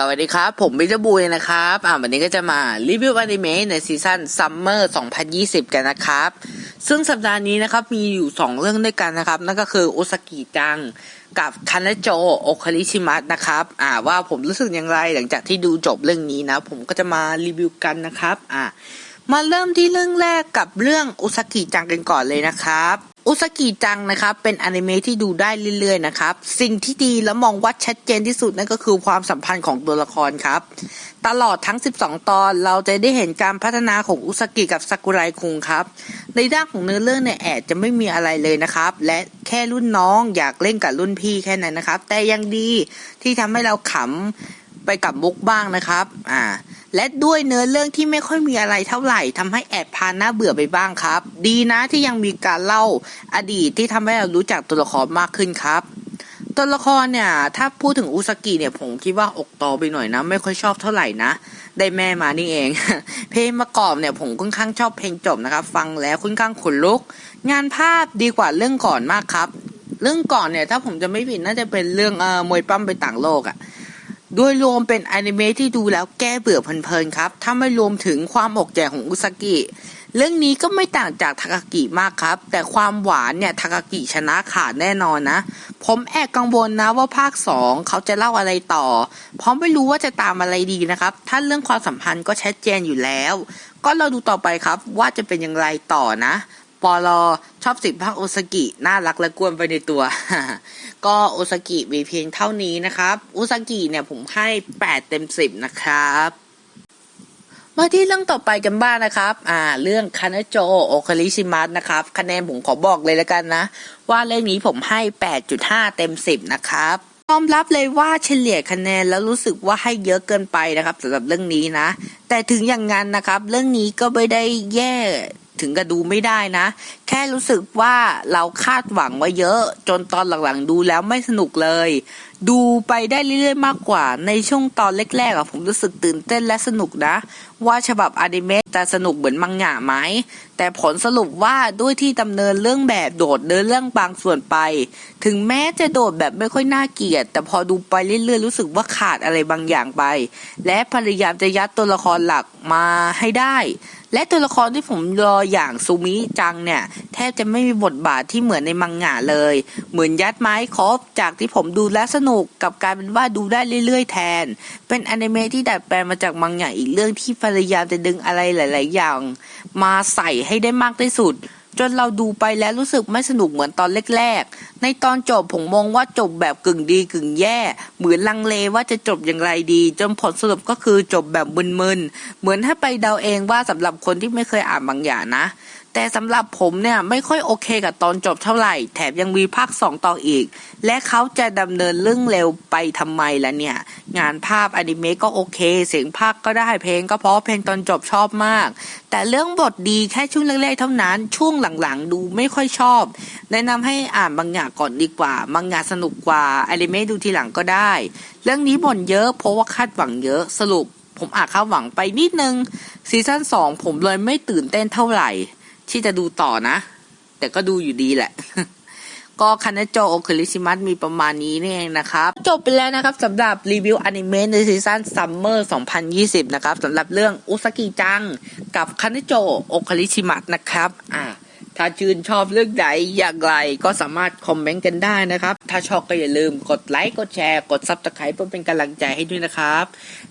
สวัสดีครับ ผมบิจบูยนะครับ อ่าวันนี้ก็จะมารีวิวอนิเมะในซีซั่นซัมเมอร์2020 กันนะครับ ซึ่งสัปดาห์นี้นะครับ มีอยู่ 2 เรื่องด้วยกันนะครับ นั่นก็คือโอซากิจังกับคันโจโอคาริชิมัสนะครับ อ่าว่าผมรู้สึกอย่างไรหลังจากที่ดูจบเรื่องนี้นะ ผมก็จะมารีวิวกันนะครับ อ่ามาเริ่มที่เรื่องแรกกับเรื่องโอซากิจังกันก่อนเลยนะครับ อุซากิจังนะครับ เป็นอนิเมะที่ดูได้เรื่อยๆนะครับ สิ่งที่ดีและมองวัดชัดเจนที่สุดนั่นก็คือความสัมพันธ์ของตัวละครครับ ตลอดทั้ง 12 ตอนเราจะได้เห็นการพัฒนาของอุซากิกับซากุไรคุงครับ ในด้านของเนื้อเรื่องเนี่ยแอดจะไม่มีอะไรเลยนะครับ และแค่รุ่นน้องอยากเล่นกับรุ่นพี่แค่นั้นนะครับ แต่ยังดีที่ทำให้เราขำไปกับมุกบ้างนะครับ อ่า และด้วยเนื้อเรื่องที่ไม่ค่อยมีอะไรเท่าไหร่ทำให้แอบพาน่าเบื่อไปบ้างครับ ดีนะที่ยังมีการเล่าอดีตที่ทำให้เรารู้จักตัวละครมากขึ้นครับ ตัวละครเนี่ย ถ้าพูดถึงอุซากิเนี่ยผมคิดว่าอกโตไปหน่อยนะ ไม่ค่อยชอบเท่าไหร่นะ ได้แม่มานี่เอง เพลงประกอบเนี่ยผมค่อนข้างชอบเพลงจบนะครับ ฟังแล้วค่อนข้างขนลุก งานภาพดีกว่าเรื่องก่อนมากครับ เรื่องก่อนเนี่ยถ้าผมจะไม่ผิดน่าจะเป็นเรื่องเอ่อมวยปั้มไปต่างโลกอะ ดยรวมเป็นอนิเมะที่ดูแล้วแก้เบื่อเพลินๆครับ ถ้าไม่รวมถึงความอกแจกของอุซากิ เรื่องนี้ก็ไม่ต่างจากทากากิมากครับ แต่ความหวานเนี่ยทากากิชนะขาดแน่นอนนะ ผมแอบกังวลนะว่าภาคสองเขาจะเล่าอะไรต่อ เพราะไม่รู้ว่าจะตามอะไรดีนะครับ ถ้าเรื่องความสัมพันธ์ก็ชัดเจนอยู่แล้ว ก็เราดูต่อไปครับว่าจะเป็นอย่างไรต่อนะ ปอลอชอบสิบภาคโอซากิ น่ารักและกวนไปในตัว ก็โอซากิมีเพียงเท่านี้นะครับ โอซากิเนี่ยผมให้ 8 เต็ม 10 นะครับมาที่เรื่องต่อไปกันบ้างนะครับ อ่า เรื่องคานาโจโอคาริชิมัสนะครับ คะแนนผมขอบอกเลยแล้วกันนะ ว่าเรื่องนี้ผมให้ 8.5 เต็ม 10 นะครับยอมรับเลยว่าเฉลี่ยคะแนนแล้วรู้สึกว่าให้เยอะเกินไปนะครับสำหรับเรื่องนี้นะ แต่ถึงอย่างนั้นนะครับ เรื่องนี้ก็ไม่ได้แย่ ถึงกับดูไม่ได้นะแค่รู้สึกว่าเราคาดหวังไว้เยอะ จนตอนหลังๆ ดูแล้วไม่สนุกเลย ดูไปได้เรื่อยๆมากกว่า ในช่วงตอนแรกๆอะผมรู้สึกตื่นเต้นและสนุกนะ ว่าฉบับอนิเมะจะสนุกเหมือนมังงะไหม แต่ผลสรุปว่าด้วยที่ดำเนินเรื่องแบบโดดเดินเรื่องบางส่วนไป ถึงแม้จะโดดแบบไม่ค่อยน่าเกลียด แต่พอดูไปเรื่อยๆรู้สึกว่าขาดอะไรบางอย่างไป และพยายามจะยัดตัวละครหลักมาให้ได้ และตัวละครที่ผมรออย่างซูมิจังเนี่ยแทบจะไม่มีบทบาทที่เหมือนในมังงะเลย เหมือนยัดไม้ครบจากที่ผมดูและสนุกกับกายเป็นว่าดูได้เรื่อยๆ แทน เป็นอนิเมะที่ดัดแปลงมาจากมังงะอีกเรื่องที่พยายามจะดึงอะไรหลาย ๆ อย่าง มาใส่ให้ได้มากที่สุดจนเราดูไปแล้วรู้สึกไม่สนุกเหมือนตอนแรกๆ ในตอนจบผมมองว่าจบแบบกึ่งดีกึ่งแย่ เหมือนลังเลว่าจะจบอย่างไรดี จนผลสรุปก็คือจบแบบมึนๆ เหมือนถ้าไปเดาเองว่าสำหรับคนที่ไม่เคยอ่านบางอย่างนะ แต่สำหรับผมเนี่ยไม่ค่อยโอเคกับตอนจบเท่าไหร่ แถมยังมีภาคสองต่ออีก และเขาจะดำเนินเรื่องเร็วไปทำไมล่ะเนี่ย งานภาพอนิเมะก็โอเค เสียงภาคก็ได้เพลงก็เพราะเพลงตอนจบชอบมาก แต่เรื่องบทดีแค่ช่วงแรกๆเท่านั้น ช่วงหลังๆ ดูไม่ค่อยชอบ แนะนำให้อ่านบางอย่างก่อนดีกว่าบางอย่างสนุกกว่าอนิเมะดูทีหลังก็ได้ เรื่องนี้บ่นเยอะเพราะว่าคาดหวังเยอะสรุป ผมอาจคาดหวังไปนิดนึงซีซั่นสองผมเลยไม่ตื่นเต้นเท่าไหร่ ที่จะดูต่อนะ แต่ก็ดูอยู่ดีแหละ ก็คานาโจโอคลิชิมัสมีประมาณนี้นี่เองนะครับ จบไปแล้วนะครับสำหรับรีวิวอนิเมะในซีซั่นซัมเมอร์ 2020 นะครับสำหรับเรื่องอุซากิจัง กับคานาโจโอคลิชิมัสนะครับ อ่าถ้าชื่นชอบเรื่องใดอย่างไรก็สามารถคอมเมนต์กันได้นะครับ ถ้าชอบก็อย่าลืมกดไลค์ กดแชร์ กดซับสไครป์เพื่อเป็นกำลังใจให้ด้วยนะครับ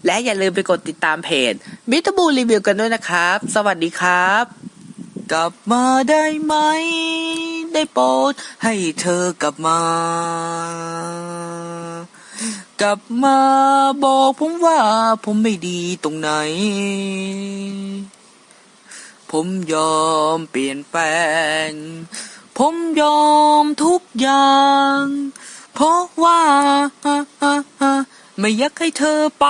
และอย่าลืมไปกดติดตามเพจมิตบูรีวิวกันด้วยนะครับ สวัสดีครับ กลับมาได้ไหม ได้โปรดให้เธอกลับมา กลับมาบอกผมว่าผมไม่ดีตรงไหน ผมยอมเปลี่ยนแปลง ผมยอมทุกอย่าง เพราะว่า ไม่อยากให้เธอไป